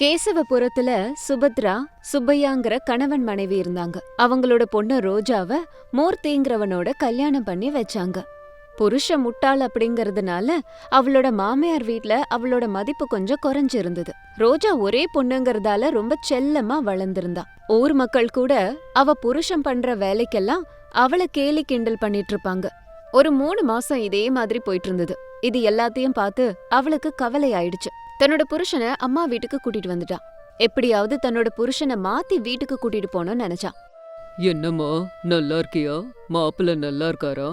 கேசவபுரத்துல சுபத்ரா சுப்பையாங்கிற கணவன் மனைவி இருந்தாங்க. அவங்களோட பொண்ணு ரோஜாவ மூர்த்திங்கிறவனோட கல்யாணம் பண்ணி வச்சாங்க. புருஷ முட்டாள் அப்படிங்கறதுனால அவளோட மாமியார் வீட்ல அவளோட மதிப்பு கொஞ்சம் குறைஞ்சிருந்தது. ரோஜா ஒரே பொண்ணுங்கறதால ரொம்ப செல்லமா வளர்ந்திருந்தா. ஊர் மக்கள் கூட அவ புருஷன் பண்ற வேலைக்கெல்லாம் அவளை கேலி கிண்டல் பண்ணிட்டு இருப்பாங்க ஒரு மூணு மாசம் இதே மாதிரி போயிட்டு இருந்தது இது எல்லாத்தையும் பார்த்து அவளுக்கு கவலை ஆயிடுச்சு தன்னோட புருஷனை அம்மா வீட்டுக்கு கூட்டிட்டு வந்துட்டா. எப்படியாவது தன்னோட புருஷனை மாத்தி வீட்டுக்கு கூட்டிட்டு போகணும்னு நினைச்சா. என்னம்மா நல்லா இருக்கியா? மாப்பிள்ள நல்லா இருக்காரா?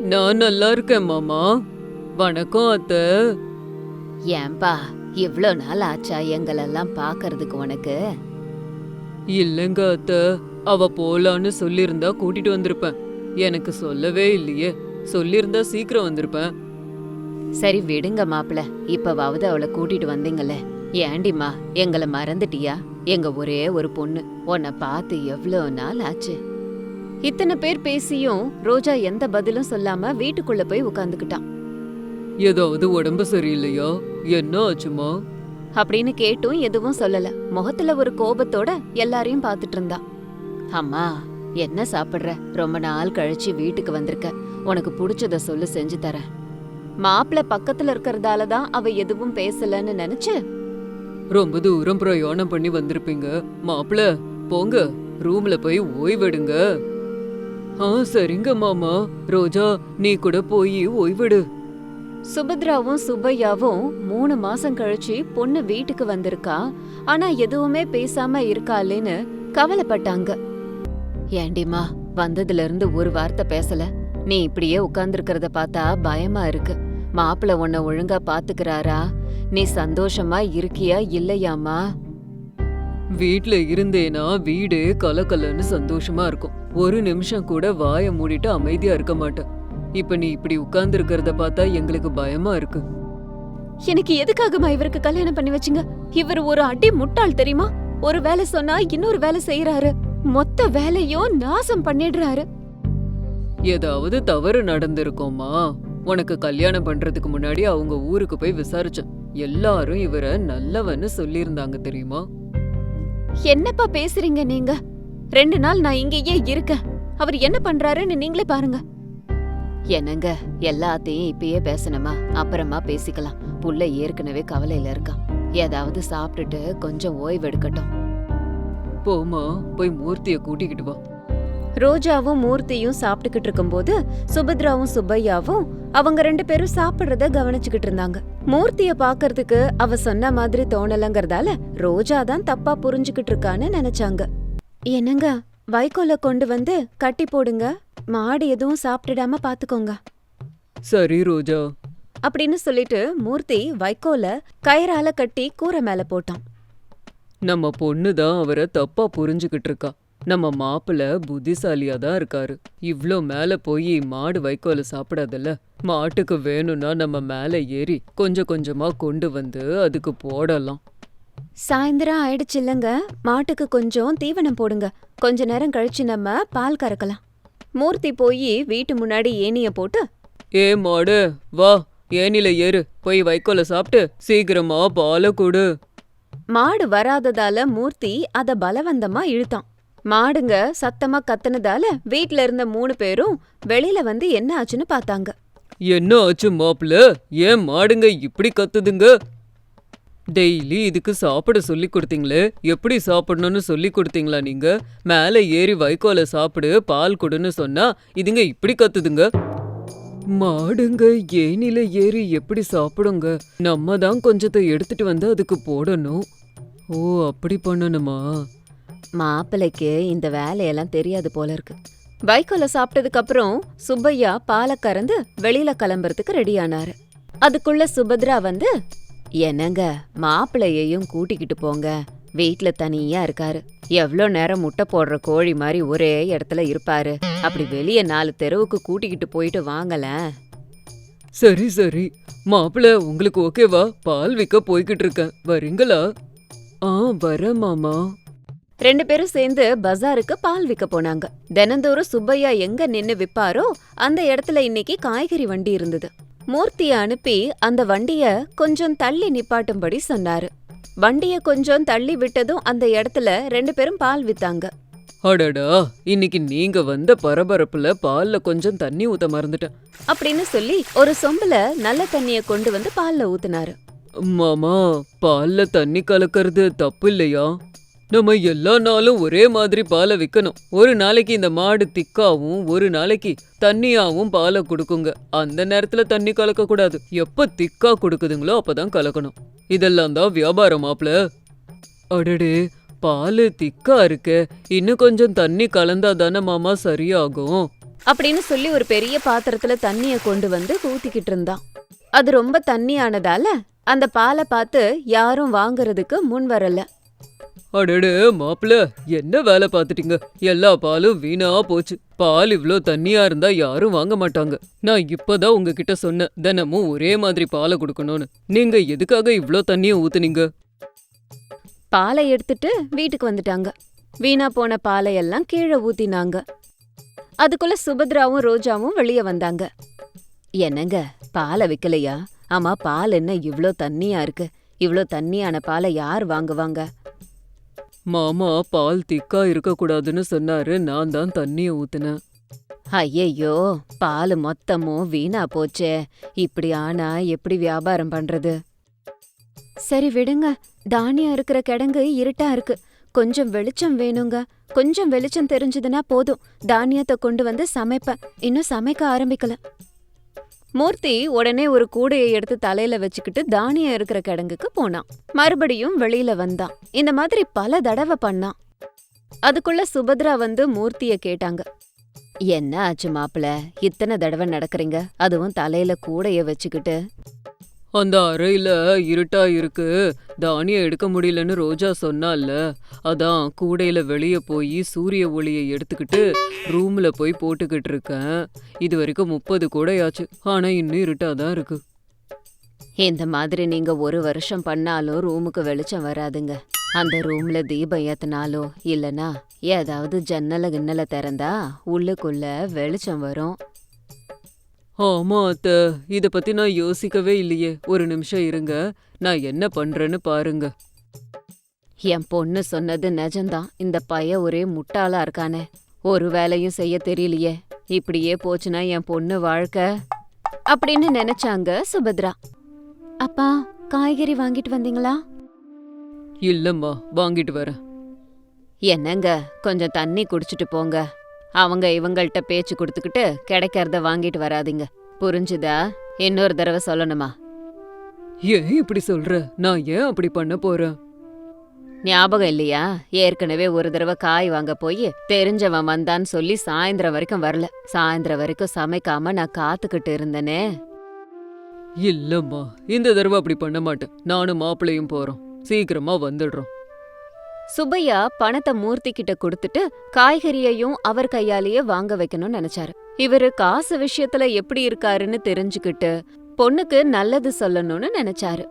நான் நல்லா இருக்கேன் மாமா. வணக்கம் அத்தை. ஏன்பா இவ்ளோ நாள் ஆச்சா எங்களெல்லாம் பாக்குறதுக்கு உனக்கு? இல்லைங்க அத்தை. அவ போலான்னு சொல்லியிருந்தா கூட்டிட்டு வந்திருப்பேன். எனக்கு சொல்லவே இல்லையே. சொல்லியிருந்தா சீக்கிரம் வந்திருப்பேன். சரி விடுங்க மாப்பிள இப்பவாவது அவளை கூட்டிட்டு வந்தீங்கல்ல ஏண்டிம்மா எங்களை மறந்துட்டியா? எங்க ஒரே ஒரு பொண்ணு உன்னை பார்த்து எவ்ளோ நாள் ஆச்சு? இத்தனை பேர் பேசியும் ரோஜா எந்த பதிலும் சொல்லாம வீட்டுக்குள்ள போய் உட்காந்துக்கிட்டான் ஏதாவது உடம்பு சரியில்லையா? என்ன ஆச்சுமா அப்படின்னு கேட்டும் எதுவும் சொல்லல. முகத்துல ஒரு கோபத்தோட எல்லாரையும் பார்த்துட்டு இருந்தா. அம்மா என்ன சாப்பிடுற? ரொம்ப நாள் கழிச்சு வீட்டுக்கு வந்திருக்க. உனக்கு பிடிச்சத சொல்லு செஞ்சு தரேன். மாப்பிள பக்கத்துல இருக்கறதால தான் அவ எதுவும் பேசலன்னு நினைச்சு? ரொம்ப தூரம் பிரயாணம் பண்ணி வந்திருப்பீங்க. மாப்பிள்ள போங்க. ரூம்ல போய் ஓய்வெடுங்க. ஆ சரிங்க மாமா. ரோஜா நீ கூட போய் ஓய்வெடு. சுபத்ராவும் சுப்பையாவும் மூணு மாசம் கழிச்சு பொண்ணு வீட்டுக்கு வந்திருக்கா. ஆனா எதுவுமே பேசாம இருக்காளேன்னு கவலைப்பட்டாங்க. ஏண்டிமா வந்ததுல இருந்து ஒரு வார்த்தை பேசல. நீ இப்படியே உட்கார்ந்திருக்கிறத பார்த்தா பயமா இருக்கு. மாப்பிள உன்னை ஒழுங்கா பாத்துக்கறாரா? நீ சந்தோஷமா இருக்கியா இல்லையாமா வீட்ல இருந்தேனா வீடே கலக்கலன்னு சந்தோஷமா இருக்கும். ஒரு நிமிஷம் கூட வாயை மூடிட்டு அமைதியா இருக்க மாட்டேன். இப்ப நீ இப்படி உட்கார்ந்து இருக்கிறத பார்த்தா எங்களுக்கு பயமா இருக்கு. எனக்கு எதுக்காகமா இவருக்கு கல்யாணம் பண்ணி வச்சீங்க? இவர் ஒரு அடி முட்டாள் தெரியுமா? ஒரு வேலை சொன்னா இன்னொரு வேலை செய்யறாரு மொத்த வேலையும் நாசம் பண்ணிடுறாரு. ஏதாவது தவறு நடந்திருக்கோமா உனக்கு கல்யாணம் பண்றதுக்கு முன்னாடி அவங்க ஊருக்கு போய் விசாரிச்சேன். எல்லாரும் இவரை நல்லவன்னு சொல்லியிருந்தாங்க தெரியுமா? என்னப்பா பேசுறீங்க நீங்க? ரெண்டு நாள் நான் இங்கேயே இருக்கேன். அவர் என்ன பண்றாருன்னு நீங்களே பாருங்க. என்னங்க எல்லாத்தையும் இப்பயே பேசணுமா? அப்புறமா பேசிக்கலாம். புள்ள ஏற்கனவே கவலையில இருக்கான் ஏதாவது சாப்பிட்டுட்டு கொஞ்சம் ஓய்வு எடுக்கட்டும். போமா போய் மூர்த்திய கூட்டிக்கிட்டு வா. ரோஜாவும் மூர்த்தியும் சாப்பிட்டுக்கிட்டு இருக்கும்போது சுபத்ராவும் சுப்பையாவும் அவங்க ரெண்டு பேரும் சாப்பிடுறத கவனிச்சுக்கிட்டு இருந்தாங்க. மூர்த்திய பாக்குறதுக்கு அவ சொன்ன மாதிரி தோணலங்கறதால ரோஜா தான் தப்பா புரிஞ்சுக்கிட்டு இருக்கான்னு நினைச்சாங்க. என்னங்க வைக்கோல கொண்டு வந்து கட்டி போடுங்க மாடு எதுவும் சாப்பிட்டுடாம பாத்துக்கோங்க. சரி ரோஜா. அப்படின்னு சொல்லிட்டு மூர்த்தி வைக்கோல கயிறால கட்டி கூரை மேல போட்டான். நம்ம பொண்ணு தான் அவரை தப்பா புரிஞ்சுக்கிட்டு இருக்கா. நம்ம மாப்பிள்ள புத்திசாலியா தான் இருக்காரு. இவ்ளோ மேல போய் மாடு வைக்கோல சாப்பிடாதல்ல. மாட்டுக்கு வேணும்னா நம்ம மேல ஏறி கொஞ்சம் கொஞ்சமா கொண்டு வந்து அதுக்கு போடலாம். சாயந்தரம் ஆயிடுச்சு இல்லங்க. மாட்டுக்கு கொஞ்சம் தீவனம் போடுங்க. கொஞ்ச நேரம் கழிச்சு நம்ம பால் கறக்கலாம். மூர்த்தி போய் வீட்டு முன்னாடி ஏனிய போட்டு ஏ மாடு வா ஏனில ஏறு. போய் வைக்கோல சாப்பிட்டு சீக்கிரமா பாலை கொடு. மாடு வராததால மூர்த்தி அத பலவந்தமா இழுத்தான். மாடுங்க சத்தமா கத்துனதால வீட்ல இருந்த மூணு பேரும் வெளியில வந்து என்ன ஆச்சுன்னு பார்த்தாங்க. என்ன ஆச்சு மாப்பிள்ள? ஏன் மாடுங்க இப்படி கத்துதுங்க? டெய்லி இதுக்கு சாப்பிட சொல்லி கொடுத்தீங்களே? எப்படி சாப்பிடணும்னு சொல்லி கொடுத்தீங்களா நீங்க? மேலே ஏறி வைக்கோல சாப்பிடு பால் கொடுன்னு சொன்னா இதுங்க இப்படி கத்துதுங்க? மாடுங்க ஏனில ஏறி எப்படி சாப்பிடுங்க? நம்ம தான் கொஞ்சத்தை எடுத்துட்டு வந்து அதுக்கு போடணும். ஓ அப்படி பண்ணணுமா? மாப்பிள்ளைக்கு இந்த வேலையெல்லாம் தெரியாது போல இருக்கு. வைக்கோல சாப்பிட்டதுக்கு அப்புறம் சுப்பையா பாலை கறந்து வெளியில கிளம்புறதுக்கு ரெடியானாரு அதுக்குள்ள சுபத்ரா வந்து என்னங்க மாப்பிள்ளையையும் கூட்டிக்கிட்டு போங்க. வீட்ல தனியா இருக்காரு. எவ்ளோ நேரம் முட்டை போடுற கோழி மாதிரி ஒரே இடத்துல இருப்பாரு. அப்படி வெளிய நாலு தெருவுக்கு கூட்டிக்கிட்டு போயிட்டு வாங்கலேன் சரி சரி. மாப்பிள்ள உங்களுக்கு ஓகேவா? பால் விற்க போய்கிட்டு இருக்கேன். வரீங்களா? ஆ வர மாமா. ரெண்டு பேரும் சேர்ந்து பஜாருக்கு பால் விற்க போனாங்க. தினந்தோறும் சுப்பையா எங்க நின்னு விப்பாரோ அந்த இடத்துல இன்னைக்கு காய்கறி வண்டி இருந்தது. மூர்த்திய அனுப்பி அந்த வண்டிய கொஞ்சம் தள்ளி நிப்பாட்டும்படி சொன்னாரு. வண்டிய கொஞ்சம் தள்ளி விட்டதும் அந்த இடத்துல ரெண்டு பேரும் பால் வித்தாங்க. அடடா இன்னைக்கு நீங்க வந்த பரபரப்புல பால்ல கொஞ்சம் தண்ணி ஊத்த மறந்துட்டேன். அப்படின்னு சொல்லி ஒரு சொம்புல நல்ல தண்ணிய கொண்டு வந்து பால்ல ஊத்துனாரு. மாமா பால்ல தண்ணி கலக்கறது தப்பு இல்லையா? நம்ம எல்லா நாளும் ஒரே மாதிரி பாலை விற்கணும் ஒரு நாளைக்கு இந்த மாடு திக்காவும் ஒரு நாளைக்கு தண்ணியாவும் பாலை கொடுக்குங்க. அந்த நேரத்துல தண்ணி கலக்க கூடாது எப்ப திக்கா கொடுக்குதுங்களோ அப்பதான் கலக்கணும். இதெல்லாம் தான் வியாபாரம் மாப்பிள. அடடே பால் திக்கா இருக்கு. இன்னும் கொஞ்சம் தண்ணி கலந்தா தானே மாமா சரியாகும். அப்படின்னு சொல்லி ஒரு பெரிய பாத்திரத்துல தண்ணிய கொண்டு வந்து ஊத்திக்கிட்டு இருந்தான். அது ரொம்ப தண்ணியானதால அந்த பாலை பார்த்து யாரும் வாங்குறதுக்கு முன் வரல. அடடே மாப்பிள என்ன வேலை பார்த்துட்டீங்க? எல்லா பாலும் வீணா போச்சு. பால் இவ்ளோ தண்ணியா இருந்தா யாரும் வாங்க மாட்டாங்க. நான் இப்பதான் உங்ககிட்ட சொன்னேன் தினமும் ஒரே மாதிரி பாலை கொடுக்கணும்னு. நீங்க எதுக்காக இவ்ளோ தண்ணியை ஊத்துனீங்க? பாலை எடுத்துட்டு வீட்டுக்கு வந்துட்டாங்க. வீணா போன பாலை எல்லாம் கீழே ஊத்தினாங்க. அதுக்குள்ள சுபத்ராவும் ரோஜாவும் வெளியே வந்தாங்க. என்னங்க பாலை விற்கலையா ஆமா பால் என்ன இவ்ளோ தண்ணியா இருக்கு? இவ்ளோ தண்ணியான பாலை யார் வாங்குவாங்க? மாமா பால் திக்கா இருக்க கூடாதுன்னு சொன்னாரு. நான் தான் தண்ணிய ஊத்துனேன். ஐயையோ பால் மொத்தமும் வீணா போச்சே. இப்படி ஆனா எப்படி வியாபாரம் பண்றது? சரி விடுங்க. தானியம் இருக்கிற கிடங்கு இருட்டா இருக்கு. கொஞ்சம் வெளிச்சம் வேணுங்க. கொஞ்சம் வெளிச்சம் தெரிஞ்சதுன்னா போதும். தானியத்தை கொண்டு வந்து சமைப்பேன். இன்னும் சமைக்க ஆரம்பிக்கல. மூர்த்தி உடனே ஒரு கூடையை எடுத்து தலையில வச்சுக்கிட்டு தானியம் இருக்கிற கிடங்குக்கு போனான். மறுபடியும் வெளியில வந்தான். இந்த மாதிரி பல தடவை பண்ணான். அதுக்குள்ள சுபத்ரா வந்து மூர்த்திய கேட்டாங்க. என்ன ஆச்சு மாப்பிள? இத்தனை தடவை நடக்கறீங்க? அதுவும் தலையில கூடைய வச்சுக்கிட்டு. அந்த அறையில இருட்டா இருக்கு. தானியம் எடுக்க முடியலன்னு ரோஜா சொன்னால அதான் கூடையில வெளியே போய் சூரிய ஒளியை எடுத்துக்கிட்டு ரூம்ல போய் போட்டுக்கிட்டு இருக்கேன். இது வரைக்கும் முப்பது கூடையாச்சு. ஆனா இன்னும் இருட்டா தான் இருக்கு. இந்த மாதிரி நீங்க ஒரு வருஷம் பண்ணாலும் ரூமுக்கு வெளிச்சம் வராதுங்க. அந்த ரூம்ல தீபம் ஏத்தினாலோ இல்லனா ஏதாவது ஜன்னல கிண்ணல திறந்தா உள்ளுக்குள்ள வெளிச்சம் வரும். ஆமா அத்த. இத பத்தி நான் யோசிக்கவே இல்லையே. ஒரு நிமிஷம் இருங்க. நான் என்ன பண்றேன்னு பாருங்க. என் பொண்ணு சொன்னது நிஜம்தான். இந்த பைய ஒரே முட்டாளா இருக்கானே. ஒரு வேலையும் செய்ய தெரியலையே. இப்படியே போச்சுன்னா என் பொண்ணு வாழ்க்கை? அப்படின்னு நினைச்சாங்க சுபத்ரா. அப்பா காய்கறி வாங்கிட்டு வந்தீங்களா? இல்லம்மா வாங்கிட்டு வரேன். என்னங்க கொஞ்சம் தண்ணி குடிச்சிட்டு போங்க. அவங்க இவங்கள்ட்ட பேச்சு கொடுத்துக்கிட்டு கிடைக்கிறத வாங்கிட்டு வராதீங்க. புரிஞ்சுதா? இன்னொரு தடவை சொல்லணுமா? ஏன் இப்படி சொல்ற? நான் ஏன் அப்படி பண்ண போறேன்? ஞாபகம் இல்லையா? ஏற்கனவே ஒரு தடவை காய் வாங்க போய் தெரிஞ்சவன் வந்தான்னு சொல்லி சாயந்தரம் வரைக்கும் வரல. சாயந்தரம் வரைக்கும் சமைக்காம நான் காத்துக்கிட்டு இருந்தனே. இல்லம்மா இந்த தடவை அப்படி பண்ண மாட்டேன். நானும் மாப்பிள்ளையும் போறோம். சீக்கிரமா வந்துடுறோம். சுப்பையா பணத்தை மூர்த்தி கிட்ட கொடுத்துட்டு காய்கறியையும் அவர் கையாலேயே வாங்க வைக்கணும்னு நினைச்சாரு. இவரு காசு விஷயத்துல எப்படி இருக்காருன்னு தெரிஞ்சுக்கிட்டு பொண்ணுக்கு நல்லது சொல்லணும்னு நினைச்சாரு.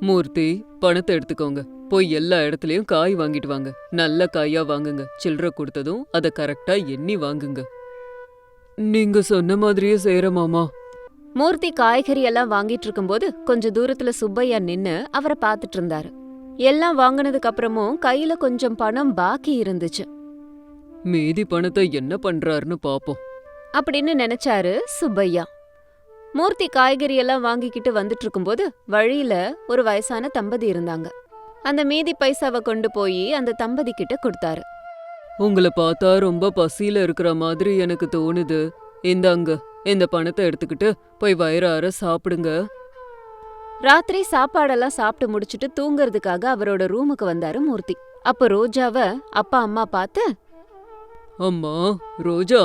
மூர்த்தி பணத்தை எடுத்துக்கோங்க. போய் எல்லா இடத்துலயும் காய் வாங்கிட்டு வாங்க. நல்ல காயா வாங்குங்க. சில்லற கொடுத்ததும் அதை கரெக்டா எண்ணி வாங்குங்க. நீங்க சொன்ன மாதிரியே செய்யற மாமா. மூர்த்தி காய்கறி எல்லாம் வாங்கிட்டு இருக்கும்போது கொஞ்ச தூரத்துல சுப்பையா நின்னு அவரை பார்த்துட்டு இருந்தாரு. எல்லாம் வாங்குனதுக்கு அப்புறமும் கையில கொஞ்சம் பணம் பாக்கி இருந்துச்சு. மீதி பணத்தை என்ன பண்றாருன்னு பாப்போம். அப்படின்னு நினைச்சாரு சுப்பையா. மூர்த்தி காய்கறி எல்லாம் வாங்கிக்கிட்டு வந்துட்டு இருக்கும்போது வழியில ஒரு வயசான தம்பதி இருந்தாங்க. அந்த மீதி பைசாவை கொண்டு போய் அந்த தம்பதி கிட்ட கொடுத்தாரு. உங்களை பார்த்தா ரொம்ப பசியில இருக்கிற மாதிரி எனக்கு தோணுது. இந்தாங்க இந்த பணத்தை எடுத்துக்கிட்டு போய் வயிறார சாப்பிடுங்க. ராத்திரி சாப்பாடெல்லாம் சாப்பிட்டு முடிச்சிட்டு தூங்குறதுக்காக அவரோட ரூமுக்கு வந்தாரு மூர்த்தி. அப்ப ரோஜாவ அப்பா அம்மா பார்த்து அம்மா ரோஜா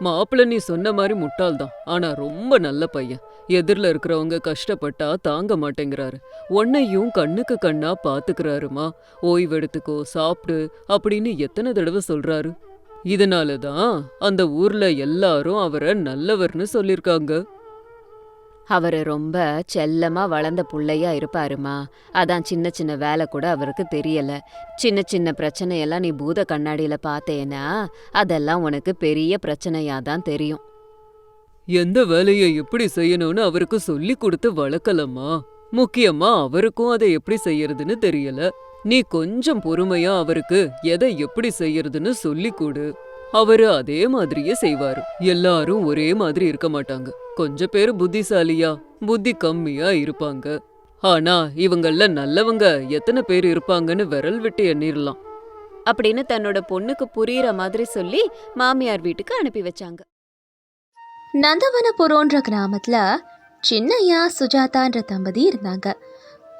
மாப்பிள்ள நீ சொன்ன மாதிரி முட்டாள்தான். ஆனா ரொம்ப நல்ல பையன். எதிரில் இருக்கிறவங்க கஷ்டப்பட்டா தாங்க மாட்டேங்கிறாரு. உன்னையும் கண்ணுக்கு கண்ணா பாத்துக்கிறாருமா. ஓய்வெடுத்துக்கோ சாப்பிடு அப்படின்னு எத்தனை தடவை சொல்றாரு. இதனால தான் அந்த ஊர்ல எல்லாரும் அவரை நல்லவர்னு சொல்லிருக்காங்க. அவரு ரொம்ப செல்லமா வளர்ந்த புள்ளையா இருப்பாருமா. அதான் சின்ன சின்ன வேலை கூட அவருக்கு தெரியல. சின்ன சின்ன பிரச்சனையெல்லாம் நீ பூத கண்ணாடியில பார்த்தேன்னா அதெல்லாம் உனக்கு பெரிய பிரச்சனையா தான் தெரியும். எந்த வேலையை எப்படி செய்யணும்னு அவருக்கு சொல்லி கொடுத்து வளர்க்கலம்மா. முக்கியமா அவருக்கும் அதை எப்படி செய்யறதுன்னு தெரியல. நீ கொஞ்சம் பொறுமையா அவருக்கு எதை எப்படி செய்யறதுன்னு சொல்லி கொடு. அவரு அதே மாதிரியே செய்வாரு. எல்லாரும் ஒரே மாதிரி இருக்க மாட்டாங்க. கொஞ்சம் பேர் புத்திசாலியா புத்தி கம்மியா இருப்பாங்க. ஆனா இவங்கள நல்லவங்க எத்தனை பேர் இருப்பாங்கன்னு விரல் விட்டு எண்ணிரலாம். அப்படின்னு தன்னோட பொண்ணுக்கு புரியுற மாதிரி சொல்லி மாமியார் வீட்டுக்கு அனுப்பி வச்சாங்க. நந்தவனபுரோன்ற கிராமத்துல சின்னையா சுஜாதான்ற தம்பதி இருந்தாங்க.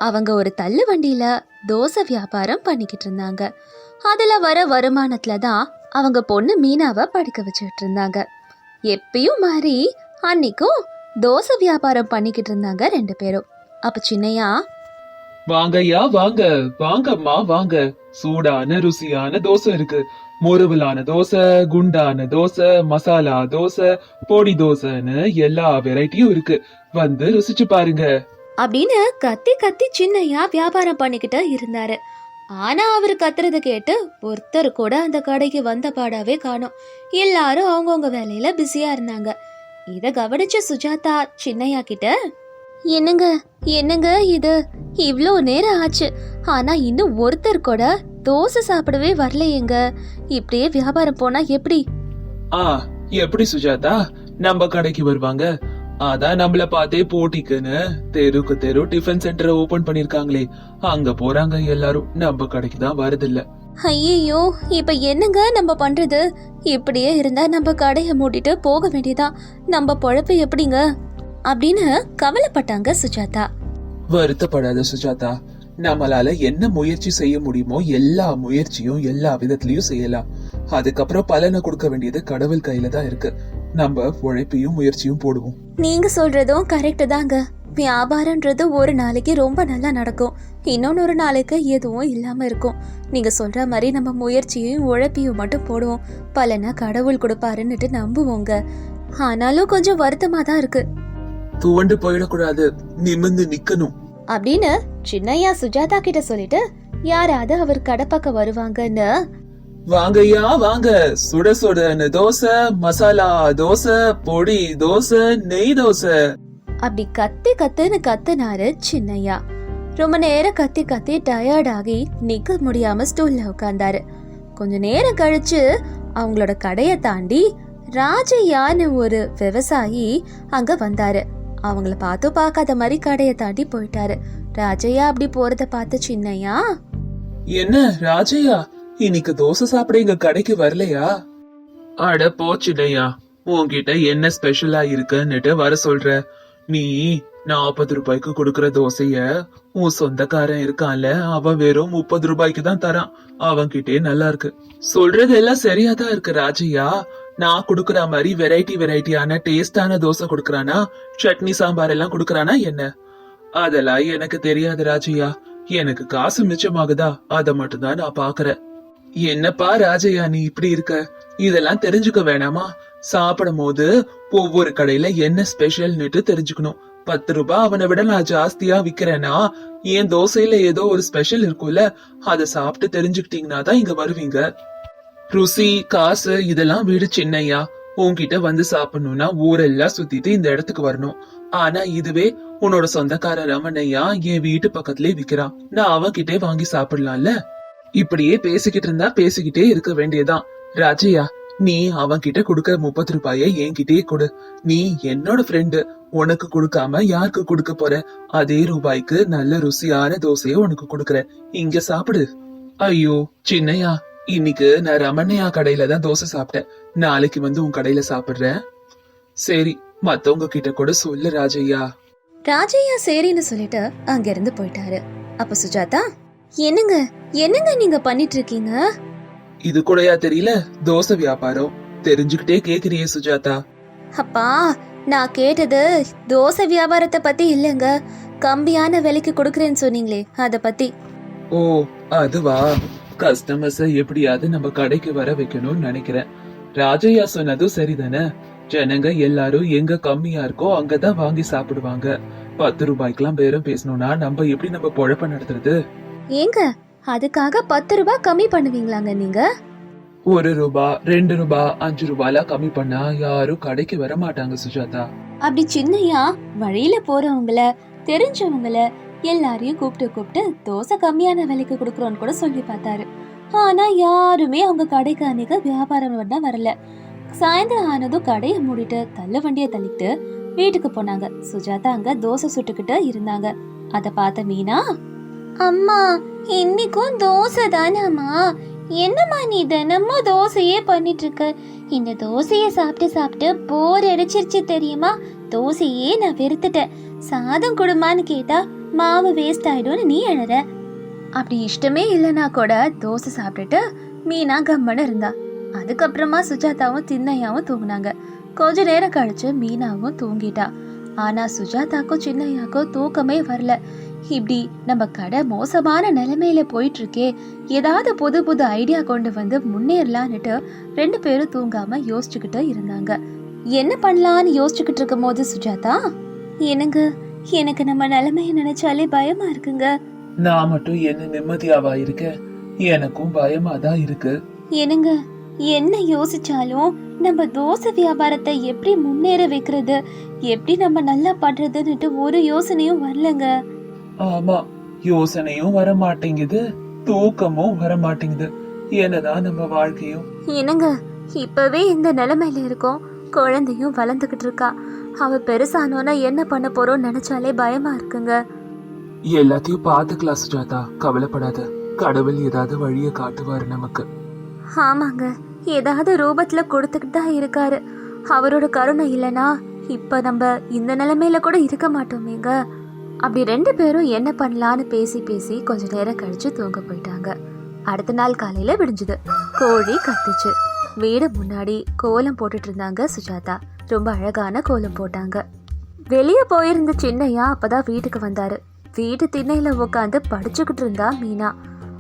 அவங்க ஒரு தள்ளு வண்டியில தோசை வியாபாரம் பண்ணிக்கிட்டு இருந்தாங்க. அதுல வர வருமானத்துல தான் அவங்க பொண்ணு மீனாவை படிக்க வச்சுக்கிட்டு இருந்தாங்க. எப்பயும் மாதிரி அன்னைக்கும் தோசை வியாபாரம் பண்ணிக்கிட்டு இருந்தாங்க ரெண்டு பேரும். அப்ப சின்னையா வாங்கய்யா வாங்க. வாங்கம்மா வாங்க. சூடான ருசியான தோசை இருக்கு. முறுவலான தோசை குண்டான தோசை மசாலா தோசை பொடி தோசைன்னு எல்லா வெரைட்டியும் இருக்கு. வந்து ருசிச்சு பாருங்க. அப்படின்னு கத்தி கத்தி சின்னையா வியாபாரம் பண்ணிக்கிட்டு இருந்தாரு. ஆனா அவர் கத்துறது கேட்டு ஒருத்தர் கூட அந்த கடைக்கு வந்த பாடாவே காணும். எல்லாரும் அவங்கவுங்க வேலையில பிஸியா இருந்தாங்க. இத கவனிச்ச சுஜாதா சின்னையா கிட்ட என்னங்க என்னங்க இது? இவ்வளோ நேரம் ஆச்சு. ஆனா இன்னும் ஒருத்தர் கூட தோசை சாப்பிடவே வரலையேங்க. இப்படியே வியாபாரம் போனா எப்படி? ஆ எப்படி சுஜாதா? நம்ம கடைக்கு வருவாங்க. அதான் நம்மள பார்த்தே போட்டிக்குன்னு. தெருக்கு தெரு டிஃபன் சென்டரை ஓபன் பண்ணிருக்காங்களே. அங்க போறாங்க எல்லாரும். நம்ம கடைக்கு தான் வரதில்ல. ஐயோ இப்ப என்னங்க நம்ம பண்றது? இப்படியே இருந்தா நம்ம கடையை மூடிட்டு போக வேண்டியதான் நம்ம பொழப்பு எப்படிங்க? அப்படின்னு கவலைப்பட்டாங்க சுஜாதா. வருத்தப்படாத சுஜாதா. நம்மளால என்ன முயற்சி செய்ய முடியுமோ எல்லா முயற்சியும் எல்லா விதத்திலயும் செய்யலாம். அதுக்கப்புறம் பலனை கொடுக்க வேண்டியது கடவுள் கையில தான் இருக்கு. நம்ம உழைப்பையும் முயற்சியும் போடுவோம். நீங்க சொல்றதும் கரெக்ட் தாங்க. வியாபாரம்ன்றது ஒரு நாளைக்கு ரொம்ப நல்லா நடக்கும். இன்னொன்னு ஒரு நாளைக்கு எதுவும் இல்லாம இருக்கும். நீங்க சொல்ற மாதிரி நம்ம முயற்சியையும் உழைப்பையும் மட்டும் போடுவோம். பலனை கடவுள் கொடுப்பாருன்னுட்டு நம்புவோங்க. ஆனாலும் கொஞ்சம் வருத்தமா தான் இருக்கு. துவண்டு போயிடக்கூடாது. நிமிந்து நிக்கணும். அப்படின்னு சின்னையா சுஜாதா கிட்ட சொல்லிட்டு யாராவது அவர் கடை பக்கம் வருவாங்கன்னு வாங்கய்யா வாங்க. சுட சுடன்னு தோசை மசாலா தோசை பொடி தோசை நெய் தோசை. அப்படி கத்தி கத்துன்னு கத்துனாரு சின்னையா. ரொம்ப நேரம் கத்தி கத்தி டயர்ட் ஆகி நிக்க முடியாம ஸ்டூல்ல உட்கார்ந்தாரு கொஞ்ச நேரம் கழிச்சு அவங்களோட கடையை தாண்டி ராஜையான்னு ஒரு விவசாயி அங்க வந்தாரு. அவங்கள பார்த்து பார்க்காத மாதிரி கடையை தாண்டி போயிட்டாரு. ராஜையா அப்படி போறத பார்த்து சின்னையா என்ன ராஜையா இன்னைக்கு தோசை சாப்பிட எங்க கடைக்கு வரலையா? அட போச்சுடையா உன்கிட்ட என்ன ஸ்பெஷலா இருக்குன்னுட்டு வர சொல்ற. நீ நாற்பது ரூபாய்க்கு கொடுக்கற தோசைய உன் சொந்தக்காரன் இருக்கான்ல அவன் வெறும் முப்பது ரூபாய்க்கு தான் தரான். அவன்கிட்டே நல்லா இருக்கு. சொல்றதெல்லாம் சரியா தான் இருக்கு ராஜையா. நான் குடுக்கற மாதிரி வெரைட்டி வெரைட்டியான டேஸ்டான தோசை குடுக்கறானா? சட்னி சாம்பார் எல்லாம் குடுக்கறானா என்ன? அதெல்லாம் எனக்கு தெரியாது ராஜையா. எனக்கு காசு மிச்சமாகுதா? அதை மட்டும்தான் நான் பாக்குறேன் என்னப்பா ராஜையா நீ இப்படி இருக்க? இதெல்லாம் தெரிஞ்சுக்க வேணாமா? சாப்பிடும் போது ஒவ்வொரு கடையில என்ன ஸ்பெஷல்னுட்டு தெரிஞ்சுக்கணும். பத்து ரூபாய் அவனை விட நான் ஜாஸ்தியா விக்கிறேன்னா என் தோசையில ஏதோ ஒரு ஸ்பெஷல் இருக்கும்ல அதை சாப்பிட்டு தெரிஞ்சுக்கிட்டீங்கன்னா தான் இங்க வருவீங்க. ருசி காசு இதெல்லாம் வீடு சின்னையா. உன்கிட்ட வந்து சாப்பிடணும்னா ஊரெல்லாம் சுத்திட்டு இந்த இடத்துக்கு வரணும். ஆனா இதுவே உன்னோட சொந்தக்கார ரமணையா என் வீட்டு பக்கத்துலயே விக்கிறான். நான் அவன்கிட்டே வாங்கி சாப்பிடலாம்ல? இப்படியே பேசிக்கிட்டு இருந்தா பேசிக்கிட்டே இருக்க வேண்டியதான் ராஜையா நீ அவன்கிட்ட கொடுக்கற முப்பது ரூபாய என்கிட்டயே கொடு. நீ என்னோட ஃப்ரெண்டு உனக்கு கொடுக்காம யாருக்கு கொடுக்க போற? அதே ரூபாய்க்கு நல்ல ருசியான தோசைய உனக்கு கொடுக்கறேன் இங்க சாப்பிடு. ஐயோ சின்னையா இன்னைக்கு நான் ரமணையா கடையில தான் தோசை சாப்பிட்டேன். நாளைக்கு வந்து உன் கடையில சாப்பிடுறேன் சரி மத்தவங்க கிட்ட கூட சொல்லு ராஜையா. ராஜையா சரின்னு சொல்லிட்டு அங்கிருந்து போயிட்டாரு. அப்ப சுஜாதா என்னங்க என்னங்க நீங்க பண்ணிட்டு இருக்கீங்க இது கூடயா தெரியல? தோசை வியாபாரம். தெரிஞ்சுக்கிட்டே கேக்குறியே சுஜாதா. அப்பா நான் கேட்டது தோசை வியாபாரத்தை பத்தி இல்லைங்க. கம்மியான விலைக்கு கொடுக்கறேன்னு சொன்னீங்களே அத பத்தி. ஓ அதுவா? கஸ்டமர்ஸ எப்படியாவது நம்ம கடைக்கு வர வைக்கணும்னு நினைக்கிறேன். ராஜையா சொன்னதும் சரிதானே? ஜனங்க எல்லாரும் எங்க கம்மியா இருக்கோ அங்கதான் வாங்கி சாப்பிடுவாங்க. பத்து ரூபாய்க்கெல்லாம் பேரம் பேசணும்னா நம்ம எப்படி நம்ம பொழப்ப நடத்துறது? ஏங்க அதுக்காக பத்து ரூபாய் கம்மி பண்ணுவீங்களாங்க நீங்க? ஒரு ரூபா ரெண்டு ரூபா அஞ்சு ரூபாய்லாம் கம்மி பண்ணா யாரும் கடைக்கு வர மாட்டாங்க சுஜாதா. அப்படி சின்னையா? வழியில போறவங்கள தெரிஞ்சவங்கள எல்லாரையும் கூப்பிட்டு கூப்பிட்டு தோசை கம்மியான விலைக்கு கொடுக்குறோன்னு கூட சொல்லி பார்த்தாரு. ஆனா யாருமே அவங்க கடைக்கு அன்னைக்கு வியாபாரம் பண்ண வரல. சாயந்தரம் ஆனதும் கடையை மூடிட்டு தள்ளு வண்டியை தள்ளிட்டு வீட்டுக்கு போனாங்க. சுஜாதா அங்க தோசை சுட்டுக்கிட்டு இருந்தாங்க. அத பார்த்த மீனா அம்மா இன்னைக்கும் தோசை தானாமா என்னம்மா நீ தினமும் தோசையே பண்ணிட்டு இருக்க இந்த தோசையை சாப்பிட்டு சாப்பிட்டு போர் அடிச்சிருச்சு தெரியுமா? தோசையே நான் வெறுத்துட்டேன். சாதம் கொடுமான்னு கேட்டா மாவு வேஸ்ட் ஆயிடும்னு நீ எழுற அப்படி இஷ்டமே இல்லைனா கூட தோசை சாப்பிட்டுட்டு மீனா கம்மன்னு இருந்தா. அதுக்கப்புறமா சுஜாதாவும் சின்னையாவும் தூங்கினாங்க. கொஞ்ச நேரம் கழிச்சு மீனாவும் தூங்கிட்டா. ஆனா சுஜாதாக்கும் சின்னையாக்கும் தூக்கமே வரல. இப்படி நம்ம கடை மோசமான நிலைமையில போயிட்டு இருக்கே ஏதாவது புது புது ஐடியா கொண்டு வந்து முன்னேறலான்னுட்டு ரெண்டு பேரும் தூங்காம யோசிச்சுக்கிட்டு இருந்தாங்க. என்ன பண்ணலான்னு யோசிச்சுக்கிட்டு இருக்கும் போது சுஜாதா? எனக்கு எனக்கு நம்ம நிலைமைய நினைச்சாலே பயமா இருக்குங்க. நான் மட்டும் என்ன நிம்மதியாவா இருக்க? எனக்கும் பயமா தான் இருக்கு. என்னங்க என்ன யோசிச்சாலும் நம்ம தோசை வியாபாரத்தை எப்படி முன்னேற வைக்கிறது எப்படி நம்ம நல்லா பண்றதுன்னுட்டு ஒரு யோசனையும் வரலங்க. ஆமா யோசனையும் வர மாட்டேங்குது தூக்கமும் வர மாட்டேங்குது என்னதான் நம்ம வாழ்க்கையும். என்னங்க இப்பவே இந்த நிலைமையில இருக்கோம். குழந்தையும் வளர்ந்துகிட்டு இருக்கா. அவ பெருசானோன்னா என்ன பண்ண போறோம்னு நினைச்சாலே பயமா இருக்குங்க. எல்லாத்தையும் பாத்துக்கலாம் சுஜாதா. கவலைப்படாத. கடவுள் ஏதாவது வழிய காட்டுவாரு நமக்கு. ஆமாங்க ஏதாவது ரூபத்துல கொடுத்துக்கிட்டு தான் இருக்காரு. அவரோட கருணை இல்லனா இப்ப நம்ம இந்த நிலைமையில கூட இருக்க மாட்டோமேங்க. அப்படி ரெண்டு பேரும் என்ன பண்ணலான்னு பேசி பேசி கொஞ்ச நேரம் கழிச்சு தூங்க போயிட்டாங்க. அடுத்த நாள் காலையில விடிஞ்சுது. கோழி கத்துச்சு. வீடு முன்னாடி கோலம் போட்டுட்டு இருந்தாங்க சுஜாதா. ரொம்ப அழகான கோலம் போட்டாங்க. வெளியே போயிருந்த சின்னையா அப்பதான் வீட்டுக்கு வந்தாரு. வீட்டு திண்ணையில உட்காந்து படிச்சுக்கிட்டு இருந்தா மீனா.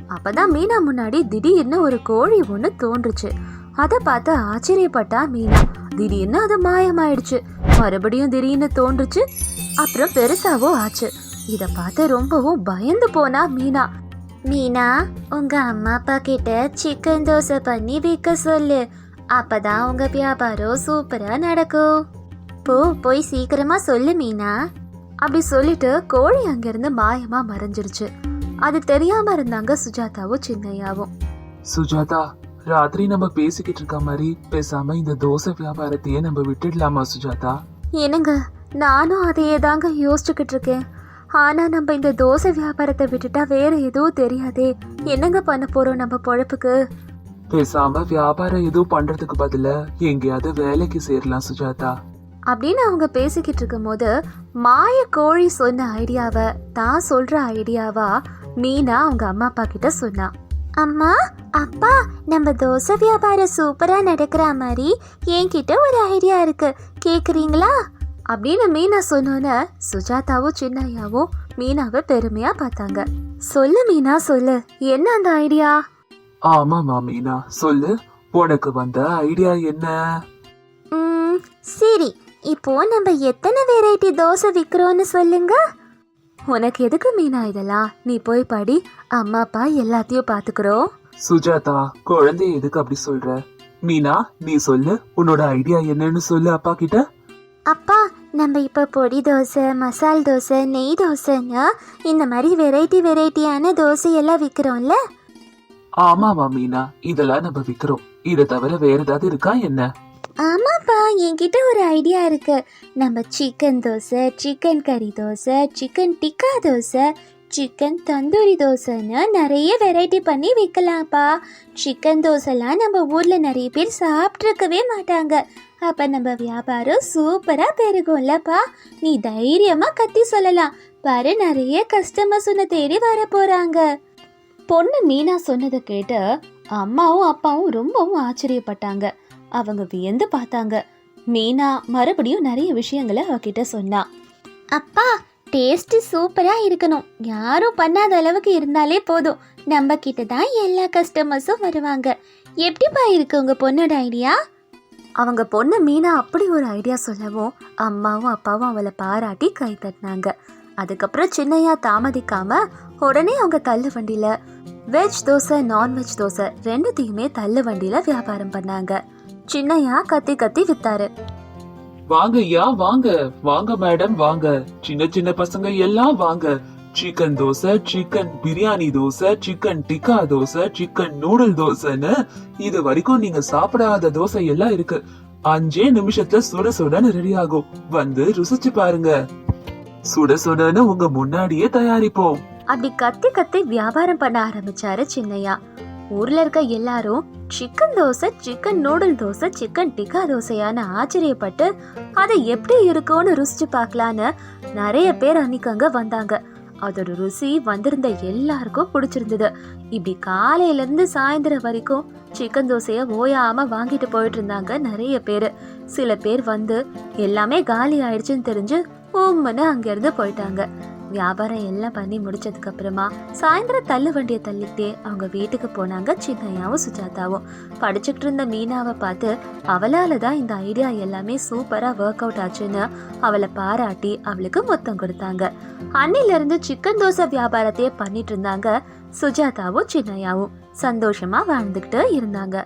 அப்பதான் மீனா முன்னாடி திடீர்னு ஒரு கோழி ஒண்ணு தோன்றுச்சு. அத பார்த்து ஆச்சரியப்பட்டா மீனா. திடீர்னு அது மாயமாயிடுச்சு. மறுபடியும் திடீர்னு தோன்றுச்சு. அப்புறம் பெருசாவோ ஆச்சு. இத பார்த்து ரொம்பவும் பயந்து போனா மீனா. மீனா உங்க அம்மா அப்பா கிட்ட சிக்கன் தோசை பண்ணி விற்க சொல்லு. அப்பதான் உங்க வியாபாரம் சூப்பரா நடக்கும். போ போய் சீக்கிரமா சொல்லு மீனா. அப்படி சொல்லிட்டு கோழி அங்கிருந்து மாயமா மறைஞ்சிருச்சு. அது தெரியாம இருந்தாங்க சுஜாதாவும் சின்னையாவும். சுஜாதா ராத்திரி நம்ம பேசிக்கிட்டு இருக்க மாதிரி பேசாம இந்த தோசை வியாபாரத்தையே நம்ம விட்டுடலாமா சுஜாதா? என்னங்க நானும் அதையே தாங்க யோசிச்சுக்கிட்டு இருக்கேன். ஆனா நம்ம இந்த தோசை வியாபாரத்தை விட்டுட்டா வேற எதுவும் தெரியாதே. என்னங்க பண்ண போறோம் நம்ம பொழப்புக்கு? பேசாம வியாபாரம் எதுவும் பண்றதுக்கு பதிலா எங்கேயாவது வேலைக்கு சேரலாம் சுஜாதா. அப்படின்னு அவங்க பேசிக்கிட்டு இருக்கும்போது மாய கோழி சொன்ன ஐடியாவை தான் சொல்ற ஐடியாவா மீனா அவங்க அம்மா அப்பா கிட்ட சொன்னா. அம்மா அப்பா நம்ம தோசை வியாபாரம் சூப்பரா நடக்கிற மாதிரி என்கிட்ட ஒரு ஐடியா இருக்கு. கேக்குறீங்களா? அப்படின்னு மீனா சொன்னோன்னே சுஜாதாவும் சின்னையாவும் மீனாவை பெருமையா பார்த்தாங்க. சொல்லு மீனா சொல்லு. என்ன அந்த ஐடியா? ஆமா மாமீனா சொல்லு. உனக்கு வந்த ஐடியா என்ன? ம், சரி. இப்போ நம்ம எத்தனை வெரைட்டி தோசை விற்கிறோன்னு சொல்லுங்க. உனக்கு எதுக்கு மீனா இதெல்லாம்? நீ போய் படி. அம்மா அப்பா எல்லாத்தையும் பார்த்துக்கிறோம். சுஜாதா குழந்தைய எதுக்கு அப்படி சொல்ற? மீனா நீ சொல்லு. உன்னோட ஐடியா என்னன்னு சொல்லு அப்பா கிட்ட. அப்பா நம்ம இப்போ பொடி தோசை மசால் தோசை நெய் தோசைன்னு இந்த மாதிரி வெரைட்டி வெரைட்டியான தோசையெல்லாம் விற்கிறோம்ல ஆமாமா மீனா. இதெல்லாம் நம்ம விக்கிறோம். இதை தவிர வேற ஏதாவது இருக்கா என்ன? ஆமாப்பா என்கிட்ட ஒரு ஐடியா இருக்கு. நம்ம சிக்கன் தோசை சிக்கன் கறி தோசை சிக்கன் டிக்கா தோசை சிக்கன் தந்தூரி தோசைன்னு நிறைய வெரைட்டி பண்ணி விற்கலாம்ப்பா சிக்கன் தோசைலாம் நம்ம ஊரில் நிறைய பேர் சாப்பிட்ருக்கவே மாட்டாங்க. அப்போ நம்ம வியாபாரம் சூப்பராக பெருகும்லப்பா. நீ தைரியமாக கத்தி சொல்லலாம். பாரு நிறைய கஸ்டமர்ஸ் உன்னை தேடி வர போகிறாங்க பொண்ணு மீனா சொன்னதை கேட்டு அம்மாவும் அப்பாவும் ரொம்பவும் ஆச்சரியப்பட்டாங்க. அவங்க வியந்து பார்த்தாங்க. மீனா மறுபடியும் நிறைய விஷயங்களை அவகிட்ட சொன்னா. அப்பா டேஸ்ட் சூப்பரா இருக்கணும். யாரும் பண்ணாத அளவுக்கு இருந்தாலே போதும். நம்ம கிட்ட தான் எல்லா கஸ்டமர்ஸும் வருவாங்க. எப்படிப்பா இருக்கு உங்க பொண்ணோட ஐடியா அவங்க பொண்ணு மீனா அப்படி ஒரு ஐடியா சொல்லவும் அம்மாவும் அப்பாவும் அவளை பாராட்டி கை தட்டினாங்க. அதுக்கப்புறம் சின்னையா தாமதிக்காம உடனே அவங்க தள்ளு வண்டியில வெஜ் தோசை நான்வெஜ் தோசை ரெண்டுத்தையுமே தள்ளு வண்டியில வியாபாரம் பண்ணாங்க. சின்னையா கத்தி கத்தி வித்தாரு. வாங்க ஐயா வாங்க. வாங்க மேடம் வாங்க. சின்ன சின்ன பசங்க எல்லாம் வாங்க. Chicken dosa chicken biryani dosa chicken tikka dosa chicken noodle தோசைன்னு இது வரைக்கும் நீங்க சாப்பிடாத தோசை எல்லாம் இருக்கு. அஞ்சே நிமிஷத்துல சுட சுடன்னு ரெடி ஆகும். வந்து ருசிச்சு பாருங்க. சுட சுடன்னு உங்க முன்னாடியே தயாரிப்போம். அப்படி கத்தி கத்தி வியாபாரம் பண்ண ஆரம்பிச்சாரு சின்னையா. ஊர்ல இருக்க எல்லாரும் chicken dosa chicken noodle dosa chicken tikka தோசையான ஆச்சரியப்பட்டு அது எப்படி இருக்கும்னு ருசிச்சு பார்க்கலான்னு நிறைய பேர் அன்னைக்கு அங்க வந்தாங்க. அதோட ருசி வந்திருந்த எல்லாருக்கும் பிடிச்சிருந்தது. இப்படி காலையிலேருந்து சாயந்தரம் வரைக்கும் சிக்கன் தோசையை ஓயாமல் வாங்கிட்டு போயிட்டு இருந்தாங்க நிறைய பேர். சில பேர் வந்து எல்லாமே காலி ஆயிடுச்சுன்னு தெரிஞ்சு உம்முன்னு அங்கேருந்து போயிட்டாங்க. வியாபாரம் எல்லாம் பண்ணி முடிச்சதுக்கு அப்புறமா சாயந்தரம் தள்ளு வண்டியை தள்ளிக்கிட்டே அவங்க வீட்டுக்கு போனாங்க சின்னையாவும் சுஜாதாவும். படிச்சுட்டு இருந்த மீனாவை பார்த்து அவளால தான் இந்த ஐடியா எல்லாமே சூப்பரா ஒர்க் அவுட் ஆச்சுன்னு அவளை பாராட்டி அவளுக்கு மொத்தம் கொடுத்தாங்க. அன்னில இருந்து சிக்கன் தோசை வியாபாரத்தையே பண்ணிட்டு இருந்தாங்க சுஜாதாவும் சின்னையாவும். சந்தோஷமா வாழ்ந்துகிட்டு இருந்தாங்க.